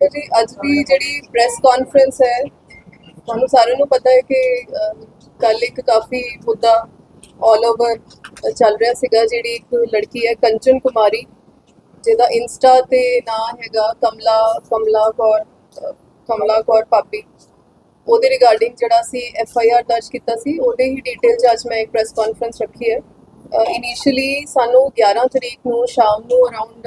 ਸੋ ਜੀ, ਅੱਜ ਦੀ ਜਿਹੜੀ ਪ੍ਰੈਸ ਕਾਨਫਰੰਸ ਹੈ, ਤੁਹਾਨੂੰ ਸਾਰਿਆਂ ਨੂੰ ਪਤਾ ਹੈ ਕਿ ਕੱਲ ਇੱਕ ਕਾਫੀ ਮੁੱਦਾ ਆਲ ਓਵਰ ਚੱਲ ਰਿਹਾ ਸੀਗਾ, ਜਿਹੜੀ ਇੱਕ ਲੜਕੀ ਹੈ ਕੰਚਨ ਕੁਮਾਰੀ, ਜਿਹਦਾ ਇੰਸਟਾ ਤੇ ਨਾਂ ਹੈਗਾ ਕਮਲਾ ਕਮਲਾ ਕੌਰ ਕਮਲਾ ਕੌਰ ਪਾਪੀ ਉਹਦੇ ਰਿਗਾਰਡਿੰਗ ਜਿਹੜਾ ਸੀ ਐਫ ਆਈ ਆਰ ਦਰਜ ਕੀਤਾ ਸੀ, ਉਹਦੇ ਹੀ ਡਿਟੇਲ 'ਚ ਅੱਜ ਮੈਂ ਇੱਕ ਪ੍ਰੈਸ ਕਾਨਫਰੰਸ ਰੱਖੀ ਹੈ। ਇਨੀਸ਼ੀਅਲੀ ਸਾਨੂੰ 11 ਤਰੀਕ ਨੂੰ ਸ਼ਾਮ ਨੂੰ ਅਰਾਊਂਡ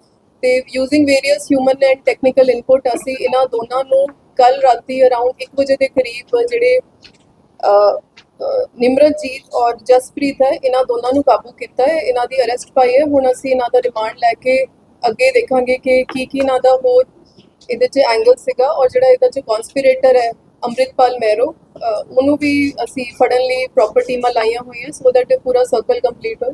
ਤੇ using various human and technical input ਅਸੀਂ ਇਹਨਾਂ ਦੋਨਾਂ ਨੂੰ ਕੱਲ ਰਾਤੀ ਅਰਾਊਂਡ 1 ਵਜੇ ਦੇ ਕਰੀਬ ਜਿਹੜੇ ਅ, ਨਿਮਰਤਜੀਤ ਔਰ ਜਸਪ੍ਰੀਤ ਹੈ ਇਹਨਾਂ ਦੋਨਾਂ ਨੂੰ ਕਾਬੂ ਕੀਤਾ ਹੈ ਇਹਨਾਂ ਦੀ ਅਰੈਸਟ ਪਾਈ ਹੈ। ਹੁਣ ਅਸੀਂ ਇਹਨਾਂ ਦਾ ਰਿਮਾਂਡ ਲੈ ਕੇ ਅੱਗੇ ਦੇਖਾਂਗੇ ਕਿ ਕੀ ਕੀ ਇਹਨਾਂ ਦਾ ਹੋਰ ਇਹਦੇ 'ਚ ਐਂਗਲ ਸੀਗਾ ਔਰ ਜਿਹੜਾ ਇਹਦਾ 'ਚ ਕਨਸਪੀਰੇਟਰ ਹੈ ਅੰਮ੍ਰਿਤਪਾਲ ਮੈਰੋ ਉਹਨੂੰ ਵੀ ਅਸੀਂ ਫੜਨ ਲਈ ਪ੍ਰੋਪਰ ਟੀਮਾਂ ਲਾਈਆਂ ਹੋਈਆਂ ਸੋ ਦੈਟ ਇਹ ਪੂਰਾ ਸਰਕਲ ਕੰਪਲੀਟ ਹੋਏ।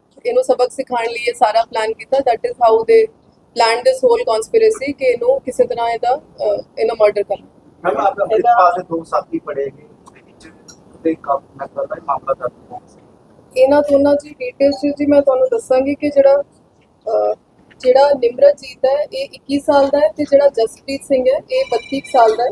ਇਹਨੂੰ ਸਬਕ ਸਿਖਾਉਣ ਲਈ ਇਹ ਸਾਰਾ ਪਲਾਨ ਕੀਤਾ। That is how they plan this whole conspiracy ਕਿ ਇਹਨੂੰ ਕਿਸੇ ਤਰ੍ਹਾਂ ਇਹਦਾ ਇਹਨੂੰ ਮਰਡਰ ਕਰਨਾ। ਮੈਂ ਆਪਕਾ ਪਾਸੇ ਦੋ ਸਾਥੀ ਪੜੇਗੇ ਤੇ ਕੰਮ ਮੈਂ ਕਰਦਾ ਮਾਮਲਾ ਦਰਜ ਇਹਨਾਂ ਦੋਨਾਂ ਦੀ ਡਿਟੇਲਸ ਜੀ ਮੈਂ ਤੁਹਾਨੂੰ ਦੱਸਾਂਗੀ ਕਿ ਜਿਹੜਾ ਜਿਹੜਾ ਨਿਮਰਜੀਤ ਹੈ ਇਹ 21 ਸਾਲ ਦਾ ਹੈ ਤੇ ਜਿਹੜਾ ਜਸਪ੍ਰੀਤ ਸਿੰਘ ਹੈ ਇਹ 32 ਸਾਲ ਦਾ ਹੈ।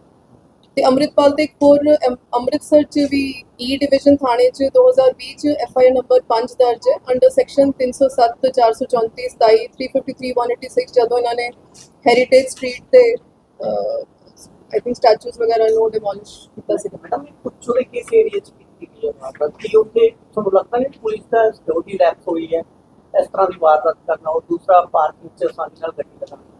ਤੇ ਅੰਮ੍ਰਿਤਪਾਲ ਤੇ ਇੱਕ ਹੋਰ, ਅਮ- ਅੰਮ੍ਰਿਤਸਰ ਚ ਵੀ e ਈ ਡਿਵੀਜ਼ਨ ਥਾਣੇ ਚ 2020 ਚ ਐਫ ਆਈ ਆਰ ਨੰਬਰ 5 ਦਰਜ ਹੈ। ਅੰਡਰ ਸੈਕਸ਼ਨ 307 434 27 353 186 ਜਦੋਂ ਇਹਨਾਂ ਨੇ ਹੈਰੀਟੇਜ ਸਟਰੀਟ ਤੇ ਆਈ ਥਿੰਕ ਸਟੈਚੂਸ ਵਗੈਰਾ ਨੂੰ ਡਿਮੋਲਿਸ਼ ਕੀਤਾ ਸੀ। ਮੈਡਮ ਇਹ ਪੁੱਛੋਗੇ ਕਿਸ ਏਰੀਆ ਚ ਕੀਤੀ ਗਈ ਹੈ ਵਾਰਦਾਤ? ਕੀ ਉੱਥੇ ਤੁਹਾਨੂੰ ਲੱਗਦਾ ਨਹੀਂ ਪੁਲਿਸ ਦਾ ਸਿਕਿਉਰਿਟੀ ਲੈਪਸ ਹੋਈ ਹੈ? ਇਸ ਤਰ੍ਹਾਂ ਦੀ ਵਾਰਦਾਤ ਕਰਨਾ ਔਰ ਦੂਸਰਾ ਪਾਰਕਿੰਗ ਚ ਆਸਾਨੀ ਨਾਲ ਗੱਡੀ ਲਗਾਉਣਾ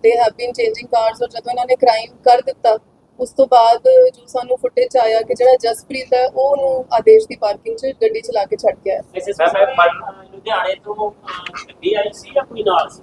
they have been changing cars ਔਰ ਜਦੋਂ ਇਹਨਾਂ ਨੇ ਕ੍ਰਾਈਮ ਕਰ ਦਿੱਤਾ ਉਸ ਤੋਂ ਬਾਅਦ ਜੋ ਸਾਨੂੰ ਫੁਟੇਜ ਆਇਆ ਕਿ ਜਿਹੜਾ ਜਸਪ੍ਰੀਤ ਹੈ ਉਹ ਉਹਨੂੰ ਆਦੇਸ਼ ਦੀ ਪਾਰਕਿੰਗ 'ਚ ਗੱਡੀ ਚਲਾ ਕੇ ਛੱਡ ਗਿਆ ਵੈਸੇ ਮੈਂ ਲੁਧਿਆਣੇ ਤੋਂ ਗੱਡੀ ਆਈ ਸੀ ਜਾਂ ਕੋਈ ਨਾਲ ਸੀ?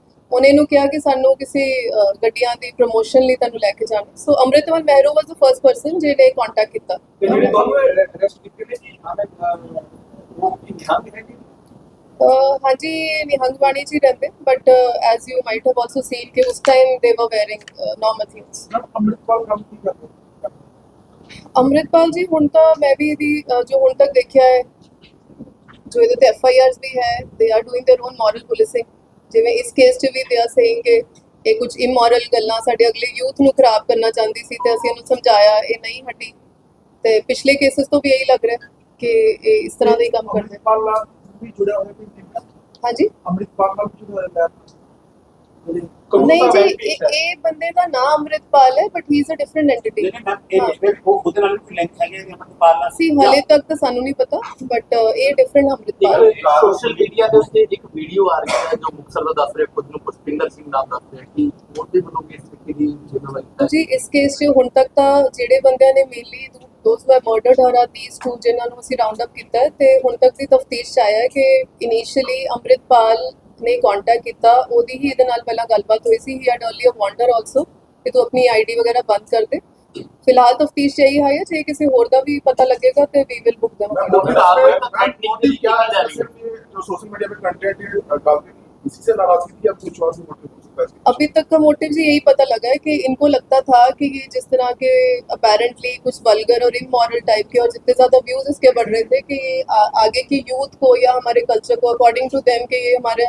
ਉਹਨੇ ਇਹਨੂੰ ਕਿਹਾ ਕਿ ਸਾਨੂੰ ਕਿਸੇ ਅ, ਗੱਡੀਆਂ ਦੀ ਪ੍ਰੋਮੋਸ਼ਨ ਲਈ ਤੁਹਾਨੂੰ ਲੈ ਕੇ ਜਾਣਾ so Amritpal Mehron was the first person ਜਿਹਨੇ ਕੰਟੈਕਟ ਕੀਤਾ ये दोनों अरेस्ट कितने जी हमें वो की ध्यान देंगे ਅ, ਹਾਂਜੀ ਇਹ ਨਿਹੰਗਵਾਣੀ 'ਚ ਹੀ ਰਹਿੰਦੇ but as you might have also seen ਕਿ ਉਸ ਟਾਈਮ ਦੇ were wearing normal things ma'am Amritpal काम की करते हैं ਅੰਮ੍ਰਿਤਪਾਲ ਜੀ ਹੁਣ ਤਾਂ ਮੈਂ ਵੀ ਇਹਦੀ ਅ, ਜੋ ਹੁਣ ਤੱਕ ਦੇਖਿਆ ਹੈ ਜੋ ਇਹਦੇ ਤੇ ਐਫ ਆਈ ਆਰਸ ਵੀ ਹੈ they are doing their own moral policing ਜਿਵੇਂ ਇਸ ਕੇਸ 'ਚ ਵੀ ਦਿਆ ਸੇਇੰਗ ਕਿ ਇਹ ਕੁਝ ਇਮੋਰਲ ਗੱਲਾਂ ਸਾਡੇ ਅਗਲੇ ਯੂਥ ਨੂੰ ਖਰਾਬ ਕਰਨਾ ਚਾਹੁੰਦੀ ਸੀ ਤੇ ਅਸੀਂ ਇਹਨੂੰ ਸਮਝਾਇਆ ਇਹ ਨਹੀਂ ਹਟੀ। ਤੇ ਪਿਛਲੇ ਕੇਸਸ ਤੋਂ ਵੀ ਇਹੀ ਲੱਗ ਰਿਹਾ ਕਿ ਇਹ ਇਸ ਤਰ੍ਹਾਂ ਦਾ ਕੰਮ ਕਰਦੇ ਵੀ ਜੁੜਿਆ ਹੋਇਆ ਨਾਲ ਜੁੜਿਆ ਹੋਇਆ ਨਹੀਂ ਜੀ ਇਹ ਇਹ ਬੰਦੇ ਦਾ ਨਾਮ ਅੰਮ੍ਰਿਤਪਾਲ ਹੈ but he is a different entity ਜਿਹੜੇ ਮੈਂ ਇਹ ਜਿਵੇਂ ਉਹ ਉਹਦੇ ਨਾਲ ਕੋਈ ਲਿੰਕ ਹੈਗੇ ਨੇ ਮਤਲਬ ਪਾਲਣਾ ਸੀ ਹਲੇ ਤੱਕ ਤਾਂ ਸਾਨੂੰ ਨਹੀਂ ਪਤਾ ਬਟ ਇਹ ਡਿਫਰੈਂਟ ਅੰਮ੍ਰਿਤਪਾਲ ਹੈ। ਸੋਸ਼ਲ ਮੀਡੀਆ ਦੇ ਉੱਤੇ ਇੱਕ ਵੀਡੀਓ ਆ ਰਹੀ ਹੈ ਜੋ ਮੁਕਤਸਰ ਦਾ ਦੱਸ ਰਿਹਾ ਖੁਦ ਨੂੰ ਪੁਸ਼ਪਿੰਦਰ ਸਿੰਘ ਨਾਮ ਦੱਸ ਰਿਹਾ ਕਿ ਉਹਦੇ ਵੱਲੋਂ ਵੀ ਇਸ ਤਰੀਕੇ ਦੀ ਜ਼ਿੰਮੇਵਾਰੀ ਜੀ ਇਸ ਕੇਸ 'ਚ ਹੁਣ ਤੱਕ ਤਾਂ ਜਿਹੜੇ ਬੰਦਿਆਂ ਨੇ ਮੇਨਲੀ ਦੋਸ ਵਰ ਮਰਡਰਡ ਔਰ ਆ ਦੀਸ ਟੂ ਜਿਨ੍ਹਾਂ ਨੂੰ ਅਸੀਂ ਰਾਉਂਡ ਅਪ ਕੀਤਾ ਹੈ ਤੇ ਹੁਣ ਤੱਕ ਦੀ ਤਫਤੀਸ਼ 'ਚ ਆਇਆ ਹੈ ਕਿ ਇਨੀਸ਼ੀਅਲੀ ਅੰਮ੍ਰਿਤਪਾਲ ਨੇ ਕੰਟੈਕਟ ਕੀਤਾ ਉਹਦੀ ਹੀ ਇਹਦੇ ਨਾਲ ਪਹਿਲਾਂ ਗੱਲਬਾਤ ਹੋਈ ਸੀ he had earlier wonder also ਕਿ ਤੂੰ ਆਪਣੀ ਆਈਡੀ ਵਗੈਰਾ ਬੰਦ ਕਰ ਦੇ ਫਿਲਹਾਲ ਤਫਤੀਸ਼ 'ਚ ਇਹੀ ਹੈ ਜੇ ਕਿਸੇ ਹੋਰ ਦਾ ਵੀ ਪਤਾ ਲੱਗੇਗਾ ਤੇ ਵੀ ਵਿਲ ਬੁੱਕ them जो सोशल मीडिया पे कंटेंट डालते थे इसी से नाराजगी थी अब कुछ और भी मोटिव हो सकता है इसके अभी तक का मोटिव जी यही पता लगा है कि इनको लगता था कि ये जिस तरह के अपेरेंटली कुछ वल्गर और इमोरल टाइप के और जितने ज़्यादा व्यूज इसके बढ़ रहे थे कि ये आ, आगे की यूथ को या हमारे कल्चर को अकॉर्डिंग टू देम कि ये हमारे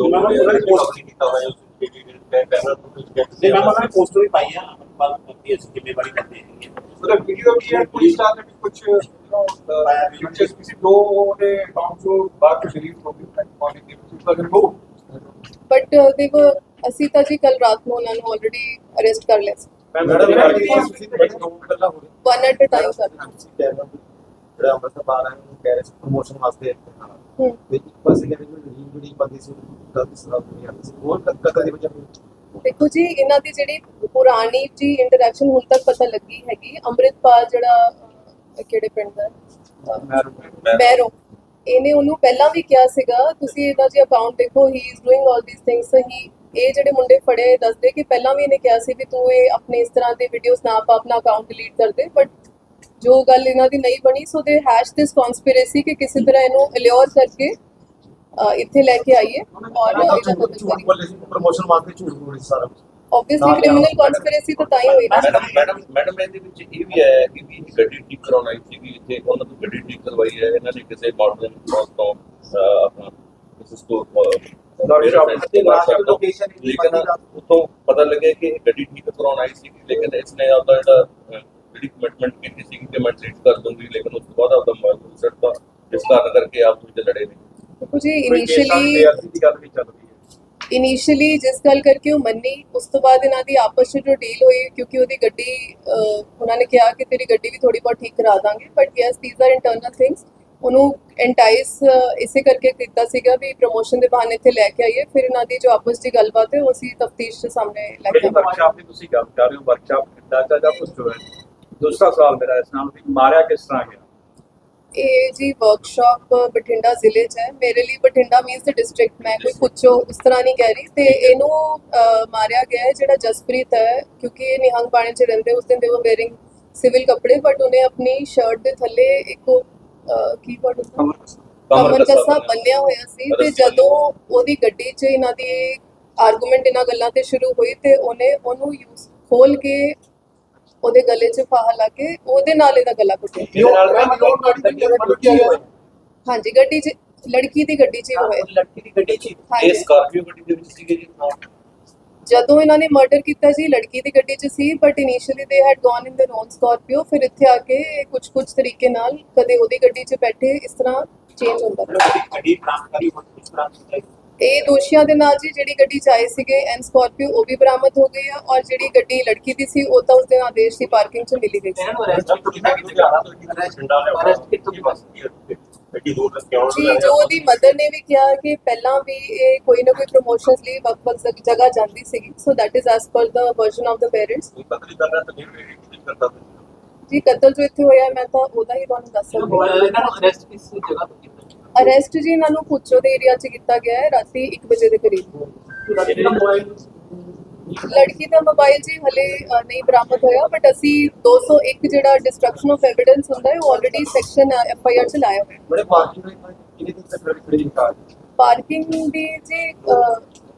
ਦੋਨਾਂ ਨੇ ਉਹਨਾਂ ਨੇ ਪੋਸਟ ਕੀਤਾ ਹੋਇਆ ਉਸ ਜਿਹੜੇ ਪੈਨਲ ਨੂੰ ਤੇ ਮੈਂ ਉਹਨਾਂ ਨੇ ਪੋਸਟ ਵੀ ਪਾਈ ਆ ਪਰ ਬੰਦੀ ਅਸੀਂ ਜ਼ਿੰਮੇਵਾਰੀ ਕਰਦੇ ਹੈਗੇ ਸਰ ਵੀਡੀਓ ਕੀ ਹੈ? ਪੁਲਿਸ ਸਟਾਫ ਨੇ ਕੁਝ ਯੂਐਸ ਕਿਸੇ ਦੋ ਨੇ ਕਾਉਂਸਲ ਬਾਹਰ ਤੋਂ ਸ਼ਰੀਫ ਹੋ ਕੇ ਕਾਲਿੰਗ ਦੇ ਵਿੱਚ ਤਾਂ ਗੋ ਬਟ ਦੇ ਵਰ ਅਸੀਂ ਤਾਂ ਜੀ ਕੱਲ ਰਾਤ ਨੂੰ ਉਹਨਾਂ ਨੂੰ ਆਲਰੇਡੀ ਅਰੈਸਟ ਕਰ ਲਿਆ ਸੀ। Madam one at a time sir ਜਿਹੜਾ ਅੰਮ੍ਰਿਤਸਰ ਬਾਹਰ ਆਏ ਨੂੰ ਕਹਿ ਰਹੇ ਸੀ ਪ੍ਰੋਮੋਸ਼ਨ ਵਾਸਤੇ ਦੇਖੋ ਜੀ ਇਹਨਾਂ ਦੀ ਜਿਹੜੀ ਪੁਰਾਣੀ ਜੀ ਇੰਟਰੈਕਸ਼ਨ ਹੁਣ ਤੱਕ ਪਤਾ ਲੱਗੀ ਹੈਗੀ ਅੰਮ੍ਰਿਤਪਾਲ ਜਿਹੜਾ ਅਹ, ਕਿਹੜੇ ਪਿੰਡ ਦਾ? ਮੈਰੋ। ਇਹਨੇ ਉਹਨੂੰ ਪਹਿਲਾਂ ਵੀ ਕਿਹਾ ਸੀਗਾ ਤੁਸੀਂ ਇਹਦਾ ਜੀ ਅਕਾਊਂਟ ਦੇਖੋ he is doing all these things he ਇਹ ਜਿਹੜੇ ਮੁੰਡੇ ਫੜੇ ਦੱਸਦੇ ਕਿ ਪਹਿਲਾਂ ਵੀ ਇਹਨੇ ਕਿਹਾ ਸੀ ਵੀ ਤੂੰ ਇਹ ਆਪਣੇ ਇਸ ਤਰ੍ਹਾਂ ਦੇ ਵੀਡੀਓਜ਼ ਨਾ ਪਾ ਆਪਣਾ ਅਕਾਊਂਟ ਡਿਲੀਟ ਕਰ ਦੇ ਬਟ ਜੋ ਗੱਲ ਇਹਨਾਂ ਦੀ ਨਹੀਂ ਬਣੀ ਸੋ ਦੇ ਹੈਸ਼ ਦਿਸ ਕਨਸਪੀਰੇਸੀ ਕਿ ਕਿਸੇ ਤਰ੍ਹਾਂ ਇਹਨੂੰ ਅਲਿਓਰ ਕਰਕੇ ਇੱਥੇ ਲੈ ਕੇ ਆਈਏ ਔਰ ਸੀ ਪ੍ਰੋਮੋਸ਼ਨ ਵਾਸਤੇ ਝੂਠ ਬੋਲੇ ਸੀ ਸਾਰਾ ਆਬਵੀਅਸਲੀ ਨਾਲ ਕ੍ਰਿਮੀਨਲ ਕਨਸਪੀਰੇਸੀ ਤਾਂ ਤਾਂ ਹੀ ਹੋਈ ਨਾ। ਮੈਡਮ ਮੈਡਮ ਮੈਡਮ ਇਹਦੇ ਵਿੱਚ ਇਹ ਵੀ ਹੈ ਕਿ ਵੀ ਗੱਡੀ ਠੀਕ ਕਰਾਉਣੀ ਸੀਗੀ ਇੱਥੇ ਉਹਨਾਂ ਤੋਂ ਗੱਡੀ ਠੀਕ ਕਰਵਾਈ ਹੈ ਇਹਨਾਂ ਨੇ ਕਿਸੇ ਮਾਡਰਨ ਕ੍ਰੋਸ ਤੋਂ ਆਪਣਾ ਕਿਸੇ ਤੇ ਲੇਕਿਨ ਉਤੋਂ ਪਤਾ ਲੱਗਿਆ ਕਿ ਇਹ ਗੱਡੀ ਠੀਕ ਕਰਾਉਣ ਆਈ ਸੀ ਲੇਕਿਨ ਇਸਨੇ ਆਪਦਾ ਜਿਹੜਾ ਜਿਹੜੀ ਕਮਿਟਮੈਂਟ ਕੀਤੀ ਸੀ ਕਿ ਮੈਂ ਟ੍ਰੀਟ ਕਰ ਦੂੰਗੀ ਲੇਕਿਨ ਉਸ ਤੋਂ ਬਾਅਦ ਆਪਦਾ ਮੋਬਾਈਲ ਸੱਟਦਾ ਇਸ ਕਾਰਨ ਕਰਕੇ ਆਪ ਵਿੱਚ ਲੜੇ ਨੇ। ਦੇਖੋ ਜੀ ਇਨੀਸ਼ੀਅਲੀ ਦੀ ਗੱਲ ਵੀ ਚੱਲ ਰਹੀ ਹੈ। ਇਨੀਸ਼ੀਅਲੀ ਜਿਸ ਗੱਲ ਕਰਕੇ ਉਹ ਮੰਨੀ ਉਸ ਤੋਂ ਬਾਅਦ ਇਹਨਾਂ ਦੀ ਆਪਸ ਵਿੱਚ ਜੋ ਡੀਲ ਹੋਈ ਕਿਉਂਕਿ ਉਹਦੀ ਗੱਡੀ ਉਹਨਾਂ ਨੇ ਕਿਹਾ ਕਿ ਤੇਰੀ ਗੱਡੀ ਵੀ ਥੋੜੀ ਬਹੁਤ ਠੀਕ ਕਰਾ ਦਾਂਗੇ but yes these are internal things ਉਹਨੂੰ ਐਂਟਾਈਸ ਇਸੇ ਕਰਕੇ ਕੀਤਾ ਸੀਗਾ ਵੀ ਪ੍ਰੋਮੋਸ਼ਨ ਦੇ ਬਹਾਨੇ ਇੱਥੇ ਲੈ ਕੇ ਆਈਏ ਫਿਰ ਇਹਨਾਂ ਦੀ ਜੋ ਆਪਸ ਦੀ ਗੱਲਬਾਤ ਹੈ ਉਹ ਅਸੀਂ ਤਫਤੀਸ਼ ਦੇ ਸਾਹਮਣੇ ਲੈ ਕੇ ਆਵਾਂਗੇ। ਵਰਕਸ਼ਾਪ ਦੀ ਤੁਸੀਂ ਗੱਲ ਕਰ ਰਹੇ ਹੋ ਵਰਕਸ਼ਾਪ ਕਿੱਦਾਂ ਦਾ ਜਾਂ ਕੁਝ ਹੋਇਆ ਦੂਸਰਾ ਸਵਾਲ ਮੇਰਾ ਇਸ ਨਾਲ ਵੀ ਮਾਰਿਆ ਕਿਸ ਤਰ੍ਹਾਂ ਗਿਆ? ਇਹ ਜੀ ਵਰਕਸ਼ਾਪ ਬਠਿੰਡਾ ਜ਼ਿਲ੍ਹੇ 'ਚ ਹੈ। ਮੇਰੇ ਲਈ ਬਠਿੰਡਾ ਮੀਨਸ ਦ ਡਿਸਟ੍ਰਿਕਟ ਮੈਂ ਕੋਈ ਪੁੱਛੋ ਉਸ ਤਰ੍ਹਾਂ ਨਹੀਂ ਕਹਿ ਰਹੀ। ਤੇ ਇਹਨੂੰ ਮਾਰਿਆ ਗਿਆ ਹੈ ਜਿਹੜਾ ਜਸਪ੍ਰੀਤ ਹੈ ਕਿਉਂਕਿ ਇਹ ਨਿਹੰਗ ਬਾਣੇ 'ਚ ਰਹਿੰਦੇ ਉਸ ਦਿਨ ਦੇ ਉਹ ਵੇਅਰਿੰਗ ਸਿਵਲ ਕੱਪੜੇ ਬਟ ਉਹਨੇ ਆਪਣੀ ਸ਼ਰਟ ਦੇ ਥੱਲੇ ਇੱਕ ਕੀ ਵਰਡ ਕਮਰ ਕੱਸਾ। ਬੰਨਿਆ ਹੋਇਆ ਸੀ ਤੇ ਜਦੋਂ ਉਹਦੀ ਗੱਡੀ 'ਚ ਇਹਨਾਂ ਦੀ ਆਰਗੂਮੈਂਟ ਇਹਨਾਂ ਗੱਲਾਂ ਤੇ ਸ਼ੁਰੂ ਹੋਈ ਤੇ ਉਹਨੇ ਉਹਨੂੰ ਯੂਜ਼ ਖੋਲ ਕੇ ਉਹਦੇ ਗਲੇ 'ਚ ਫਾਹਾ ਲਾ ਕੇ ਉਹਦੇ ਨਾਲ ਇਹਦਾ ਗਲਾ ਘੁੱਟਿਆ ਇਹਦੇ ਨਾਲ ਮੈਂ ਵੀ ਹਾਂਜੀ ਗੱਡੀ 'ਚ ਲੜਕੀ ਦੀ ਗੱਡੀ 'ਚ ਹੀ ਹੋਇਆ ਲੜਕੀ ਦੀ ਗੱਡੀ 'ਚ ਹੀ। ਇਹ ਹਾਂਜੀ ਸਕਾਰਪੀਓ ਗੱਡੀ ਦੇ ਵਿੱਚ ਸੀਗੇ ਜੀ ਜਦੋਂ ਇਹਨਾਂ ਨੇ ਮਰਡਰ ਕੀਤਾ ਸੀ ਲੜਕੀ ਦੀ ਗੱਡੀ 'ਚ ਸੀ but initially they had gone in the known Scorpio ਫਿਰ ਇੱਥੇ ਆ ਕੇ ਕੁਝ ਕੁਝ ਤਰੀਕੇ ਨਾਲ ਕਦੇ ਉਹਦੀ ਗੱਡੀ 'ਚ ਬੈਠੇ ਇਸ ਤਰ੍ਹਾਂ ਚੇਂਜ ਹੁੰਦਾ ਰਿਹਾ ਗੱਡੀ ਬਰਾਮਦਕਾਰੀ ਹੋਈ ਇਸ ਤਰ੍ਹਾਂ ਦੀ ਇਹ ਦੋਸ਼ੀਆਂ ਦੇ ਨਾਲ ਜੀ ਜਿਹੜੀ ਗੱਡੀ 'ਚ ਆਏ ਸੀਗੇ ਐਨ ਸਕਾਰਪੀਓ ਉਹ ਵੀ ਬਰਾਮਦ ਹੋ ਗਈ ਆ ਔਰ ਜਿਹੜੀ ਗੱਡੀ ਲੜਕੀ ਦੀ ਸੀ ਉਹ ਤਾਂ ਉਸ ਦਿਨ ਆਦੇਸ਼ ਦੀ ਪਾਰਕਿੰਗ 'ਚ ਮਿਲੀ ਗਈ ਸੀ। ਦੀ ਜੀ ਜੋ ਉਹਦੀ ਮਦਰ ਨੇ ਵੀ ਕਿਹਾ ਕਿ ਪਹਿਲਾਂ ਵੀ ਇਹ ਕੋਈ ਨਾ ਕੋਈ ਪ੍ਰੋਮੋਸ਼ਨਸ ਲਈ ਵੱਖ-ਵੱਖ ਜਗ- ਜਗ੍ਹਾ ਜਾਂਦੀ ਸੀਗੀ। ਸੋ that is as per the version of the parents ਜੀ ਕਤਲ ਜੋ ਇੱਥੇ ਹੋਇਆ ਮੈਂ ਤਾਂ ਉਹਦਾ ਹੀ ਤੁਹਾਨੂੰ ਦੱਸ ਸਕਦੀ ਹਾਂ। ਅਰੈਸਟ ਜੀ ਇਹਨਾਂ ਨੂੰ ਪੁੱਛੋ ਦੇ ਏਰੀਆ 'ਚ ਕੀਤਾ ਗਿਆ ਹੈ ਰਾਤੀ 1 ਵਜੇ ਦੇ ਕਰੀਬ। ਲੜਕੀ ਦਾ ਮੋਬਾਈਲ ਜੀ ਹਲੇ ਅ, ਨਹੀਂ ਬਰਾਮਦ ਹੋਇਆ ਬਟ ਅਸੀਂ 201 ਜਿਹੜਾ ਡਿਸਟਰਕਸ਼ਨ ਆਫ ਐਵੀਡੈਂਸ ਹੁੰਦਾ ਹੈ ਉਹ already section F I R 'ਚ ਲਾਇਆ ਹੋਇਆ। ਹੈ ਬੜੇ ਪਾਰਕਿੰਗ ਵਿੱਚ ਕਿੰਨੇ ਦਿਨ ਤੱਕ ਖੜੀ ਕਾਰ? ਪਾਰਕਿੰਗ ਦੀ ਜੀ ਅ,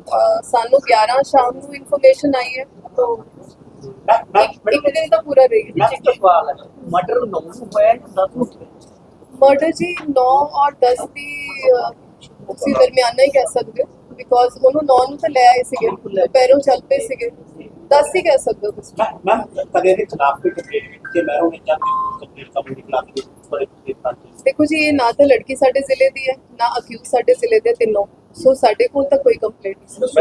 ਅ, ਸਾਨੂੰ 11 ਸ਼ਾਮ ਨੂੰ ਇਨਫੋਰਮੇਸ਼ਨ ਆਈ ਹੈ। ਤਾਂ ਇੱਕ ਇੱਕ ਦਿਨ ਤਾਂ ਪੂਰਾ ਰਹੀ ਮੈਂ ਇੱਕ ਸਵਾਲ ਹੈ ਮਰਡਰ ਨੌ ਨੂੰ ਹੋਇਆ ਹੈ 10 ਨੂੰ ਹੋਇਆ? ਮਰਡਰ ਜੀ 9 ਔਰ 10 ਦੀ ਤੁਸੀਂ ਦਰਮਿਆਨਾ ਹੀ ਕਹਿ ਸਕਦੇ ਹੋ ਬਿਕੋਜ਼ ਉਹਨੂੰ 9 ਨੂੰ ਤਾਂ ਲੈ ਆਏ ਸੀਗੇ ਦੁਪਹਿਰੋਂ ਚੱਲ ਪਏ ਸੀਗੇ 10 ਹੀ ਕਹਿ ਸਕਦੇ ਹੋ ਤੁਸੀਂ ਮੈਂ ਮੈਂ ਕਦੇ ਦੇ ਖਿਲਾਫ ਕੋਈ ਕੰਪਲੇਂਟ ਕੀਤੀ ਮੈਂ ਉਹਨੇ ਚਾਹਤੀ ਕੰਪਲੇਂਟ ਕਮਿਊਨਿਟੀ ਖਿਲਾਫ ਕੋਈ ਦੇਖੋ ਜੀ ਇਹ ਨਾ ਤਾਂ ਲੜਕੀ ਸਾਡੇ ਜ਼ਿਲ੍ਹੇ ਦੀ ਹੈ ਨਾ ਅਕਿਊਜ਼ ਸਾਡੇ ਜ਼ਿਲ੍ਹੇ ਦੇ ਤਿੰਨੋਂ ਸੋ ਸਾਡੇ ਕੋਲ ਤਾਂ ਕੋਈ ਕੰਪਲੇਂਟ ਨਹੀਂ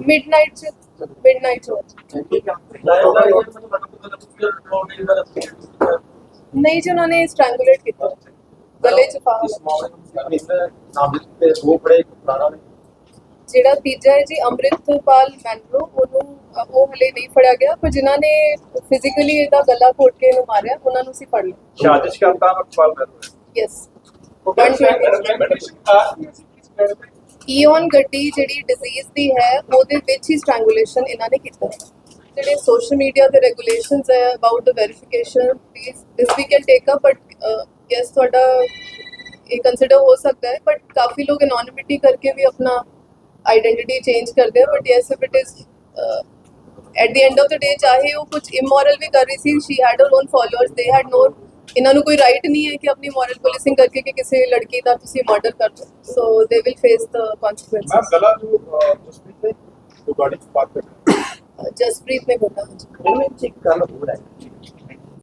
ਮਿਡਨਾਈਟ ਚ ਮਿਡਨਾਈਟ ਨਹੀਂ ਜੀ ਉਹਨਾਂ ਨੇ ਸਟ੍ਰੈਂਗੂਲੇਟ ਕੀਤਾ ਗਲੇ ਚ ਨੇ ਜਿਹੜਾ ਤੀਜਾ ਹੈ ਜੀ ਅੰਮ੍ਰਿਤਪਾਲ ਮੈਂਡਰੋ ਉਹਨੂੰ ਉਹ ਹਲੇ ਨਹੀਂ ਫੜਿਆ ਗਿਆ ਪਰ ਜਿਨ੍ਹਾਂ ਨੇ ਫਿਜ਼ੀਕਲੀ ਇਹਦਾ ਗਲਾ ਘੋਟ ਕੇ ਇਹਨੂੰ ਮਾਰਿਆ ਉਹਨਾਂ ਨੂੰ ਅਸੀਂ ਫੜ ਲਿਆ ਸਾਜ਼ਿਸ਼ ਕਰਤਾ ਅਮਰਪਾਲ ਕਰ ਯੈਸ 120 ਈਓਨ ਗੱਡੀ ਜਿਹੜੀ ਡਿਜ਼ੀਜ਼ ਦੀ ਹੈ, ਉਹਦੇ ਵਿੱਚ ਹੀ ਸਟ੍ਰੈਂਗੂਲੇਸ਼ਨ ਇਹਨਾਂ ਨੇ ਕੀਤਾ ਜਿਹੜੇ ਸੋਸ਼ਲ ਮੀਡੀਆ ਦੇ ਰੈਗੂਲੇਸ਼ਨਸ ਹੈ about the verification please this we can take up but yes ਤੁਹਾਡਾ ਇਹ ਕੰਸੀਡਰ ਹੋ ਸਕਦਾ ਹੈ ਬਟ ਕਾਫੀ ਲੋਕ ਐਨੋਨਿਮਿਟੀ ਕਰਕੇ ਵੀ ਆਪਣਾ ਆਈਡੈਂटिटी ਚੇਂਜ ਕਰਦੇ ਆ but yes if it is at the end of the day ਚਾਹੇ ਉਹ ਕੁਝ ਇਮੋਰਲ ਵੀ ਕਰ ਰਹੀ ਸੀ she had her own followers they had no ਇਹਨਾਂ ਨੂੰ ਕੋਈ ਰਾਈਟ ਨਹੀਂ ਹੈ ਕਿ ਆਪਣੀ ਮੋਰਲ ਪੁਲਿਸਿੰਗ ਕਰਕੇ ਕਿ ਕਿਸੇ ਲੜਕੀ ਦਾ ਤੁਸੀਂ ਮਰਡਰ ਕਰ ਦੋ। ਸੋ ਦੇ ਵਿਲ ਫੇਸ ਦ ਮੈਂ ਕਨਸੀਕੁਐਂਸਸ ਗਲਾ ਜੋ ਜਸਪੀਤ ਨੇ ਚ ਪਾਰਕ ਕਰ ਜਸਪ੍ਰੀਤ ਨੇ ਬੋਲਾ ਉਹਨਾਂ ਵਿੱਚ ਇੱਕ ਗੱਲ ਹੋਰ ਹੈ।